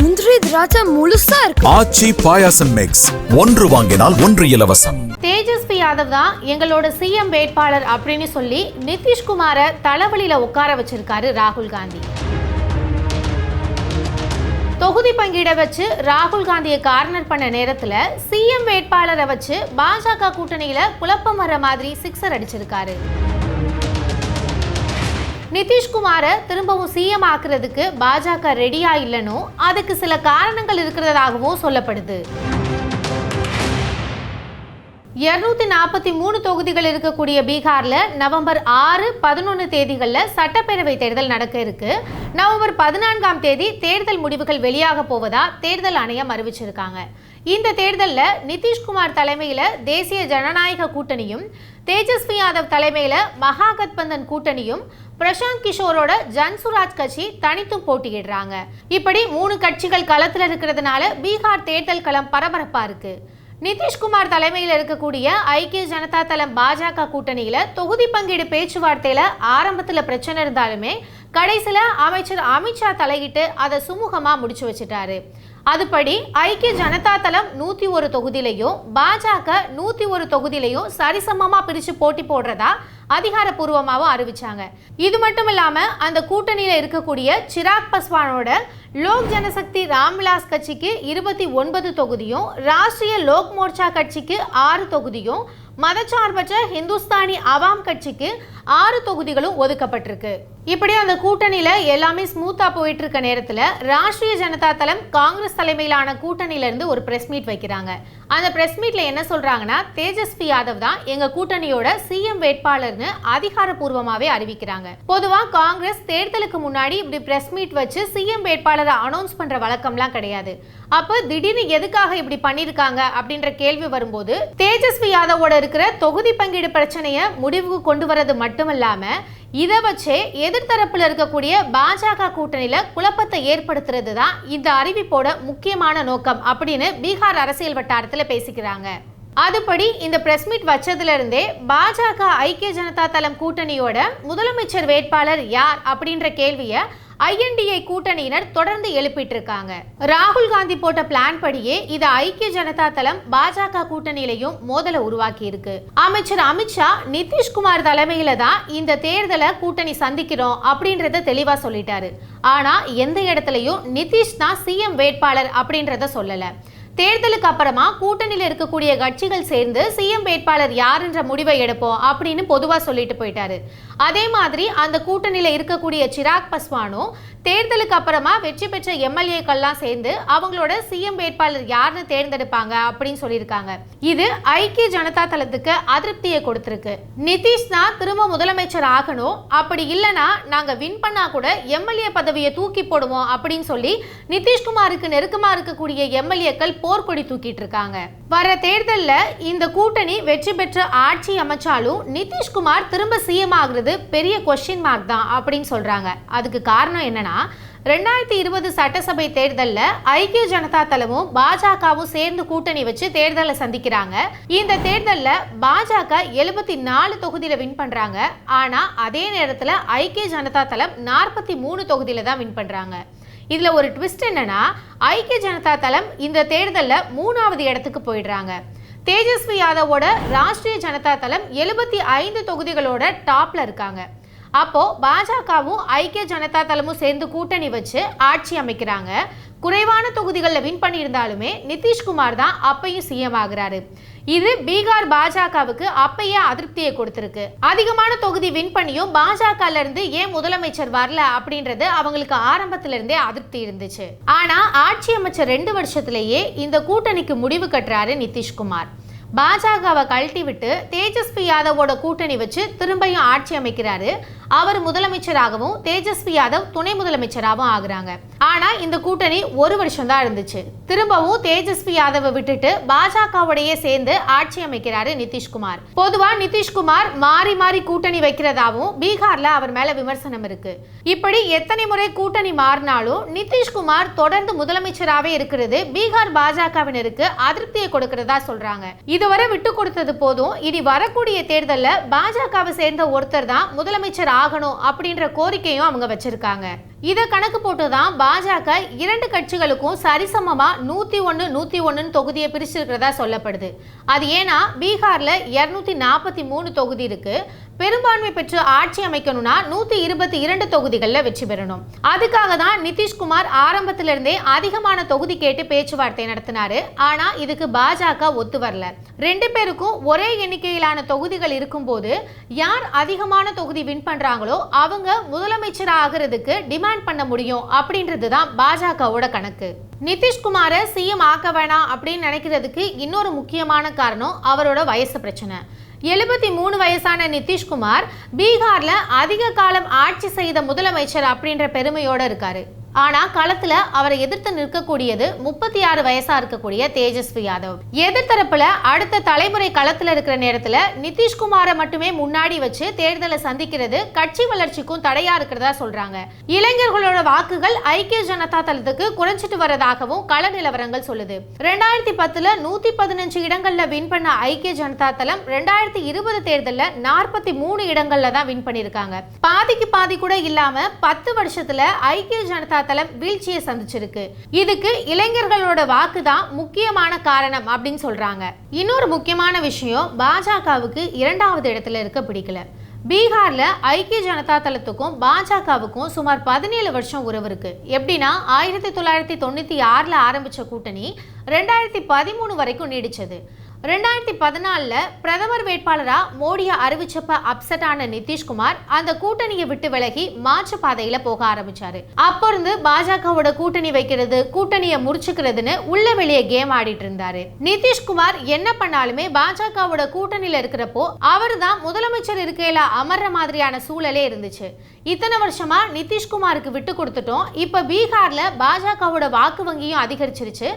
முந்திரி திராட்சை முழுசா இருக்கு. ஆச்சி பாயாசம் மிக்ஸ் ஒன்று வாங்கினால் ஒன்று இலவசம். தேஜஸ்வி யாதவ் தான் எங்களோட சிஎம் வேட்பாளர் அப்படின்னு சொல்லி நிதிஷ்குமாரை தலைவலியில உட்கார வச்சிருக்காரு ராகுல் காந்தி. தொகுதி பங்கீட வச்சு ராகுல் காந்தியை கார்னர் பண்ண நேரத்துல சிஎம் வேட்பாளரை வச்சு பாஜக கூட்டணியில குழப்பம் வர மாதிரி சிக்ஸர் அடிச்சிருக்காரு. நிதிஷ்குமாரை திரும்பவும் சிஎம் ஆக்குறதுக்கு பாஜக ரெடியா இல்லைனோ அதுக்கு சில காரணங்கள் இருக்கிறதாகவும் சொல்லப்படுது. இருநூத்தி நாற்பத்தி மூணு தொகுதிகள் இருக்கக்கூடிய பீகார்ல நவம்பர் ஆறு பதினொன்று தேதிகளில் சட்டப்பேரவை தேர்தல் நடக்க இருக்கு. நவம்பர் பதினான்காம் தேதி தேர்தல் முடிவுகள் வெளியாக போவதா தேர்தல் ஆணையம் அறிவிச்சிருக்காங்க. இந்த தேர்தலில் நிதிஷ்குமார் தலைமையில் தேசிய ஜனநாயக கூட்டணியும் தேஜஸ்வி யாதவ் தலைமையில் மகாகத்பந்தன் கூட்டணியும் பிரசாந்த் கிஷோரோட ஜன்சுராஜ் கட்சி தனித்தும் போட்டியிடுறாங்க. இப்படி மூணு கட்சிகள் களத்தில் இருக்கிறதுனால பீகார் தேர்தல் களம் பரபரப்பா இருக்கு. நிதிஷ்குமார் தலைமையில் இருக்கக்கூடிய ஐக்கிய ஜனதா தளம் பாஜக கூட்டணியில தொகுதி பங்கீடு பேச்சுவார்த்தையில ஆரம்பத்துல பிரச்சனை இருந்தாலுமே கடைசியில அமைச்சர் அமித்ஷா தலையிட்டு அதை சுமூகமா முடிச்சு வச்சுட்டாரு. அதுபடி ஐக்கிய ஜனதா தளம் நூத்தி ஒரு தொகுதியிலையும் பாஜக நூத்தி ஒரு தொகுதியிலையும் சரிசமமா பிரிச்சு போட்டி போடுறதா அதிகாரப்பூர்வமாகவும் அறிவிச்சாங்க. இது மட்டும் இல்லாம அந்த கூட்டணியில இருக்கக்கூடிய சிராக் பஸ்வானோட லோக் ஜனசக்தி ராம்விலாஸ் கட்சிக்கு இருபத்தி ஒன்பது தொகுதியும் ராஷ்டிரிய லோக் மோர்ச்சா கட்சிக்கு ஆறு தொகுதியும் மதச்சார்பற்ற ஹிந்துஸ்தானி அவாம் கட்சிக்கு ஆறு தொகுதிகளும் ஒதுக்கப்பட்டிருக்கு. இப்படி அந்த கூட்டணியில எல்லாமே ஸ்மூத்தா போயிட்டு இருக்க நேரத்துல ராஷ்டிரிய ஜனதா தளம் காங்கிரஸ் தலைமையிலான கூட்டணியில இருந்து ஒரு பிரஸ் மீட் வைக்கிறாங்க. அந்த பிரஸ் மீட்ல என்ன சொல்றாங்கன்னா தேஜஸ்வி யாதவ் தான் எங்க கூட்டணியோட சிஎம் வேட்பாளர்னு அதிகாரப்பூர்வமாவே அறிவிக்கிறாங்க. பொதுவா காங்கிரஸ் தேர்தலுக்கு முன்னாடி இப்படி பிரஸ் மீட் வச்சு சிஎம் வேட்பாளரை அனௌன்ஸ் பண்ற வழக்கம்லாம் கிடையாது. அப்ப திடீர்னு எதுக்காக இப்படி பண்ணிருக்காங்க அப்படின்ற கேள்வி வரும்போது தேஜஸ்வி யாதவோட இருக்கிற தொகுதி பங்கீடு பிரச்சனையை முடிவுக்கு கொண்டு வரது மட்டும் மட்டுமல்லாம இதை வச்சே எதிர்த்தரப்பில் இருக்கக்கூடிய பாஜக கூட்டணியில் குழப்பத்தை ஏற்படுத்துறது தான் இந்த அறிவிப்போட முக்கியமான நோக்கம் அப்படின்னு பீகார் அரசியல் வட்டாரத்தில் பேசிக்கிறாங்க. அதுபடி இந்த பிரஸ் மீட் வச்சதுல இருந்தே பாஜக ஐக்கிய ஜனதா தளம் கூட்டணியோட முதலமைச்சர் வேட்பாளர் யார் அப்படின்ற கேள்வியை ஐஎன்டிஏ கூட்டணியினர் தொடர்ந்து எழுப்பிட்டு இருக்காங்க ராகுல் காந்தி போட்ட பிளான் படியே இது ஐக்கிய ஜனதா தளம் பாஜக கூட்டணியிலையும் மோதலை உருவாக்கி இருக்கு அமைச்சர் அமித்ஷா நிதிஷ்குமார் தலைமையில தான் இந்த தேர்தலை கூட்டணி சந்திக்கிறோம் அப்படின்றத தெளிவா சொல்லிட்டாரு. ஆனா எந்த இடத்துலயும் நிதிஷ் தான் சிஎம் வேட்பாளர் அப்படின்றத சொல்லல. தேர்தலுக்கு அப்புறமா கூட்டணியில் இருக்கக்கூடிய கட்சிகள் சேர்ந்து சிஎம் வேட்பாளர் யாருன்ற முடிவை எடுப்போம் அப்படின்னு பொதுவாக சொல்லிட்டு போயிட்டாரு. அதே மாதிரி அந்த கூட்டணியில் இருக்கக்கூடிய சிராக் பஸ்வானும் தேர்தலுக்கு அப்புறமா வெற்றி பெற்ற எம்எல்ஏக்கள்லாம் சேர்ந்து அவங்களோட சிஎம் வேட்பாளர் யாருன்னு தேர்ந்தெடுப்பாங்க அப்படின்னு சொல்லியிருக்காங்க. இது ஐக்கிய ஜனதா தளத்துக்கு அதிருப்தியை கொடுத்துருக்கு. நிதிஷ் தான் திரும்ப முதலமைச்சர் ஆகணும். அப்படி இல்லைன்னா நாங்க வின் பண்ணா கூட எம்எல்ஏ பதவியை தூக்கி போடுவோம் அப்படின்னு சொல்லி நிதிஷ்குமாருக்கு நெருக்கமா இருக்கக்கூடிய எம்எல்ஏக்கள் போர்க்கொடி தூக்கிட்டு இருக்காங்க. வர தேர்தல்ல இந்த கூட்டணி வெற்றி பெற்ற ஆட்சி அமைச்சாலும் நிதிஷ்குமார் திரும்ப சிஎம் ஆகுறது பெரிய கொஸ்டின் மார்க் தான் அப்படின்னு சொல்றாங்க. அதுக்கு காரணம் என்னன்னா ரெண்டாயிரத்தி இருபது சட்டசபை தேர்தலில் ஐக்கிய ஜனதா தளமும் பாஜகவும் சேர்ந்து கூட்டணி வச்சு தேர்தலை சந்திக்கிறாங்க. இந்த தேர்தலில் பாஜக எழுபத்தி நாலு தொகுதியில் வின் பண்றாங்க. ஆனா அதே நேரத்தில் ஐக்கிய ஜனதா தளம் நாற்பத்தி மூணு தொகுதியில தான் வின் பண்றாங்க. இதில் ஒரு ட்விஸ்ட் என்னன்னா ஐக்கிய ஜனதா தளம் இந்த தேர்தலில் மூணாவது இடத்துக்கு போயிடுறாங்க. தேஜஸ்வி யாதவோட ராஷ்டிரிய ஜனதா தளம் எழுபத்தி ஐந்து தொகுதிகளோட டாப்ல இருக்காங்க. அப்போ பாஜகவும் ஐக்கிய ஜனதா தளமும் சேர்ந்து கூட்டணி வச்சு ஆட்சி அமைக்கிறாங்க. குறைவான தொகுதிகளில் வின் பண்ணியிருந்தாலுமே நிதிஷ்குமார் தான் அப்பையும் சிஎம் ஆகுறாரு. இது பீகார் பாஜகவுக்கு அப்பயே அதிருப்தியை கொடுத்துருக்கு. அதிகமான தொகுதி வின் பண்ணியும் பாஜகல இருந்து ஏன் முதலமைச்சர் வரல அப்படின்றது அவங்களுக்கு ஆரம்பத்துல இருந்தே அதிருப்தி இருந்துச்சு. ஆனா ஆட்சி அமைச்சர் ரெண்டு வருஷத்திலேயே இந்த கூட்டணிக்கு முடிவு கட்டுறாரு நிதிஷ்குமார். பாஜகவை கழட்டி விட்டு தேஜஸ்வி யாதவோட கூட்டணி வச்சு திரும்பியும் ஆட்சி அமைக்கிறாரு. அவர் முதலமைச்சராகவும் தேஜஸ்வி யாதவ் துணை முதலமைச்சராகவும் ஆகுறாங்க. ஆனா இந்த கூட்டணி ஒரு வருஷம் தான் இருந்துச்சு. திரும்பவும் தேஜஸ்வி யாதவை விட்டுட்டு பாஜகவுடைய சேர்ந்து ஆட்சி அமைக்கிறாரு நிதிஷ்குமார். பொதுவா நிதிஷ்குமார் மாறி மாறி கூட்டணி வைக்கிறதாவும் பீகார்ல அவர் மேல விமர்சனம் இருக்கு. இப்படி எத்தனை முறை கூட்டணி மாறினாலும் நிதிஷ்குமார் தொடர்ந்து முதலமைச்சராகவே இருக்கிறது பீகார் பாஜகவினருக்கு அதிருப்தியை கொடுக்கிறதா சொல்றாங்க. இதுவரை விட்டு கொடுத்தது போதும். இனி வரக்கூடிய தேர்தலில் பாஜகவை சேர்ந்த ஒருத்தர் தான் முதலமைச்சர் ஆகணும் அப்படின்ற கோரிக்கையும் அவங்க வச்சிருக்காங்க. இதை கணக்கு போட்டு தான் பாஜக இரண்டு கட்சிகளுக்கும் சரிசமமா நூத்தி ஒன்று நூத்தி ஒன்றுன்னு தொகுதியை பிரிச்சிருக்கிறதா சொல்லப்படுது. அது ஏன்னா பீகார்ல இருநூத்தி நாற்பத்தி மூணு தொகுதி இருக்கு. பெரும்பான்மை பெற்று ஆட்சி அமைக்கணும்னா நூத்தி இருபத்தி இரண்டு தொகுதிகளில் வெற்றி பெறணும். அதுக்காக தான் நிதிஷ்குமார் ஆரம்பத்திலிருந்தே அதிகமான தொகுதி கேட்டு பேச்சுவார்த்தை நடத்தினாரு. ஆனா இதுக்கு பாஜக ஒத்து வரல. ரெண்டு பேருக்கும் ஒரே எண்ணிக்கையிலான தொகுதிகள் இருக்கும்போது யார் அதிகமான தொகுதி வின் பண்றாங்களோ அவங்க முதலமைச்சர் ஆகிறதுக்கு டிமாண்ட் பண்ண முடியும் அப்படின்றது தான் பாஜகவோட கணக்கு. நிதிஷ்குமாரை சிஎம் ஆக்க வேணாம் அப்படின்னு நினைக்கிறதுக்கு இன்னொரு முக்கியமான காரணம் அவரோட வயசு பிரச்சனை. எழுபத்தி மூணு வயசான நிதிஷ்குமார் பீகார்ல அதிக காலம் ஆட்சி செய்த முதலமைச்சர் அப்படின்ற பெருமையோட இருக்காரு. ஆனா களத்துல அவரை எதிர்த்து நிற்கக்கூடியது முப்பத்தி ஆறு வயசா இருக்கக்கூடிய தேஜஸ்வி யாதவ். எதிர்த்தரப்புல அடுத்த தலைமுறை களத்துல இருக்கிற நேரத்துல நிதிஷ்குமாரை மட்டுமே முன்னாடி வச்சு தேர்தலை சந்திக்கிறது கட்சி வளர்ச்சிக்கும் தடையா இருக்கிறதா சொல்றாங்க. இளைஞர்களோட வாக்குகள் ஐக்கிய ஜனதா தளத்துக்கு குறைஞ்சிட்டு வரதாகவும் கள நிலவரங்கள் சொல்லுது. ரெண்டாயிரத்தி பத்துல நூத்தி பதினஞ்சு இடங்கள்ல வின் பண்ண ஐக்கிய ஜனதா தளம் ரெண்டாயிரத்தி இருபது தேர்தலில் நாற்பத்தி மூணு இடங்கள்ல தான் வின் பண்ணிருக்காங்க பாதிக்கு பாதி கூட இல்லாம பத்து வருஷத்துல ஐக்கிய ஜனதா தளம் வீழ்ச்சியை சந்திச்சிருக்கு. இதுக்கு இளைஞர்களோட வாக்கு தான் முக்கியமான காரணம் அப்படின்னு சொல்றாங்க. இன்னொரு முக்கியமான விஷயம் பாஜகவுக்கு இரண்டாவது இடத்துல இருக்க பிடிக்கல. பீகார்ல ஐக்கிய ஜனதா தளத்துக்கும் பாஜகவுக்கும் சுமார் பதினேழு வருஷம் உறவு இருக்கு. எப்படின்னா ஆயிரத்தி தொள்ளாயிரத்தி தொண்ணூத்தி ஆறுல ஆரம்பிச்ச கூட்டணி ரெண்டாயிரத்தி பதிமூணு வரைக்கும் நீடிச்சது. ரெண்டாயிரத்தி பதினாலில் பிரதமர் வேட்பாளராக மோடியை அறிவிச்சப்ப அப்செட் ஆன நிதிஷ்குமார் அந்த கூட்டணியை விட்டு விலகி மாற்று பாதையில போக ஆரம்பிச்சாரு. அப்போ இருந்து பாஜகவோட கூட்டணி வைக்கிறது கூட்டணியை முறிச்சுக்கிறதுன்னு உள்ள வெளியே கேம் ஆடிட்டு இருந்தாரு. நிதிஷ்குமார் என்ன பண்ணாலுமே பாஜகவோட கூட்டணியில இருக்கிறப்போ அவர் தான் முதலமைச்சர் இருக்கையில அமர்ற மாதிரியான சூழலே இருந்துச்சு. இத்தனை வருஷமா நிதிஷ்குமாருக்கு விட்டு கொடுத்துட்டோம். இப்ப பீகார்ல பாஜகவோட வாக்கு வங்கியும் அதிகரிச்சிருச்சு.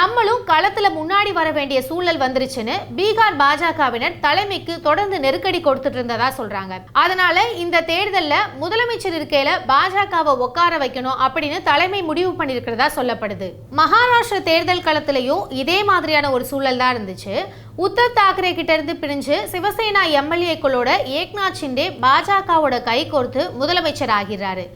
நம்மளும் களத்துல முன்னாடி வர வேண்டிய சூழல் வந்துருச்சு. இருந்துச்சுன்னு பீகார் பாஜகவினர் தலைமைக்கு தொடர்ந்து நெருக்கடி கொடுத்துட்டு இருந்ததா சொல்றாங்க. அதனால இந்த தேர்தல்ல முதலமைச்சர் இருக்கையில பாஜகவை உட்கார வைக்கணும் அப்படின்னு தலைமை முடிவு பண்ணியிருக்கிறதா சொல்லப்படுது. மகாராஷ்டிர தேர்தல் களத்திலையும் இதே மாதிரியான ஒரு சூழல் தான் இருந்துச்சு. உத்தவ் தாக்கரே கிட்ட இருந்து பிரிஞ்சு சிவசேனா எம்எல்ஏக்களோட ஏக்நாத் ஷிண்டே பாஜகவோட கை கோர்த்து முதலமைச்சர் ஆகிறாரு.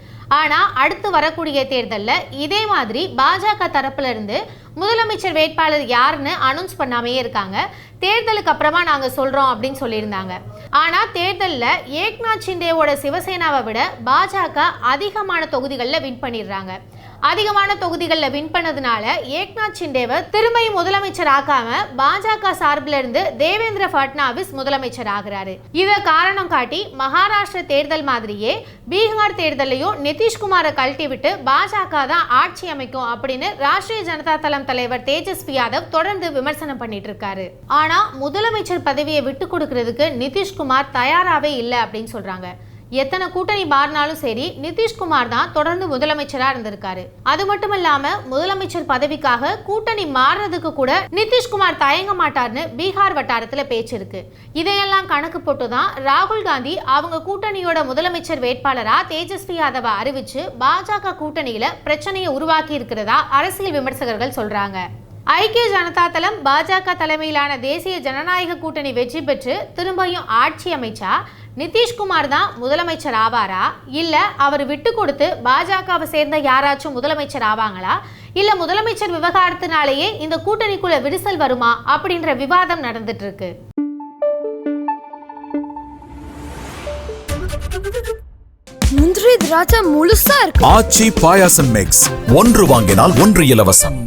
ஆனா அடுத்து வரக்கூடிய தேர்தல்ல இதே மாதிரி பாஜக தரப்புல இருந்து முதலமைச்சர் வேட்பாளர் யாருன்னு அனௌன்ஸ் பண்ணாமையே இருக்காங்க. தேர்தலுக்கு அப்புறமா நாங்க சொல்றோம் அப்படின்னு சொல்லியிருந்தாங்க. ஆனா தேர்தலில் ஏக்நாத் ஷிண்டேவோட சிவசேனாவை விட பாஜக அதிகமான தொகுதிகளில் வின் பண்ணிடுறாங்க. அதிகமான தொகுதிகளில் வின் பண்ணதுனால ஏக்நாத் சிண்டேவை திரும்பியும் முதலமைச்சர் ஆக்காம பாஜக சார்பில் இருந்து தேவேந்திர பட்னாவிஸ் முதலமைச்சர் ஆகிறாரு இதை காரணம் காட்டி மகாராஷ்டிர தேர்தல் மாதிரியே பீகார் தேர்தலையும் நிதிஷ்குமாரை கழட்டி விட்டு பாஜக தான் ஆட்சி அமைக்கும் அப்படின்னு ராஷ்டிரிய ஜனதா தளம் தலைவர் தேஜஸ்வி யாதவ் தொடர்ந்து விமர்சனம் பண்ணிட்டு இருக்காரு ஆனா முதலமைச்சர் பதவியை விட்டு கொடுக்கறதுக்கு நிதிஷ்குமார் தயாராகவே இல்லை அப்படின்னு சொல்றாங்க. எத்தனை கூட்டணி மாறினாலும் சரி நிதிஷ்குமார் தான் தொடர்ந்து முதலமைச்சராக இருந்திருக்காரு. அது மட்டும் இல்லாம முதலமைச்சர் பதவிக்காக கூட்டணி மாறுறதுக்கு கூட நிதிஷ்குமார் தயங்க மாட்டார்னு பீகார் வட்டாரத்தில் பேச்சு இருக்கு. இதையெல்லாம் கணக்கு போட்டு தான் ராகுல் காந்தி அவங்க கூட்டணியோட முதலமைச்சர் வேட்பாளராக தேஜஸ்வி யாதவ அறிவிச்சு பாஜக கூட்டணியில பிரச்சனையை உருவாக்கி இருக்கிறதா அரசியல் விமர்சகர்கள் சொல்றாங்க. ஐக்கிய ஜனதா தளம் பாஜக தலைமையிலான தேசிய ஜனநாயக கூட்டணி வெற்றி பெற்று திரும்பியும் ஆட்சி அமைச்சா? நிதிஷ்குமார் தான் முதலமைச்சர் ஆவாரா? இல்ல அவர் விட்டு கொடுத்து பாஜகவை சேர்ந்த யாராச்சும் முதலமைச்சர் ஆவாங்களா? இல்ல முதலமைச்சர் விவகாரத்தினாலேயே இந்த கூட்டணிக்குள்ள விரிசல் வருமா? அப்படின்ற விவாதம் நடந்துட்டு இருக்கு முந்திரி திராட்சை முழுசா இருக்கு. ஆச்சி பாயாசம் மிக்ஸ் ஒன்று வாங்கினால் ஒன்று இலவசம்.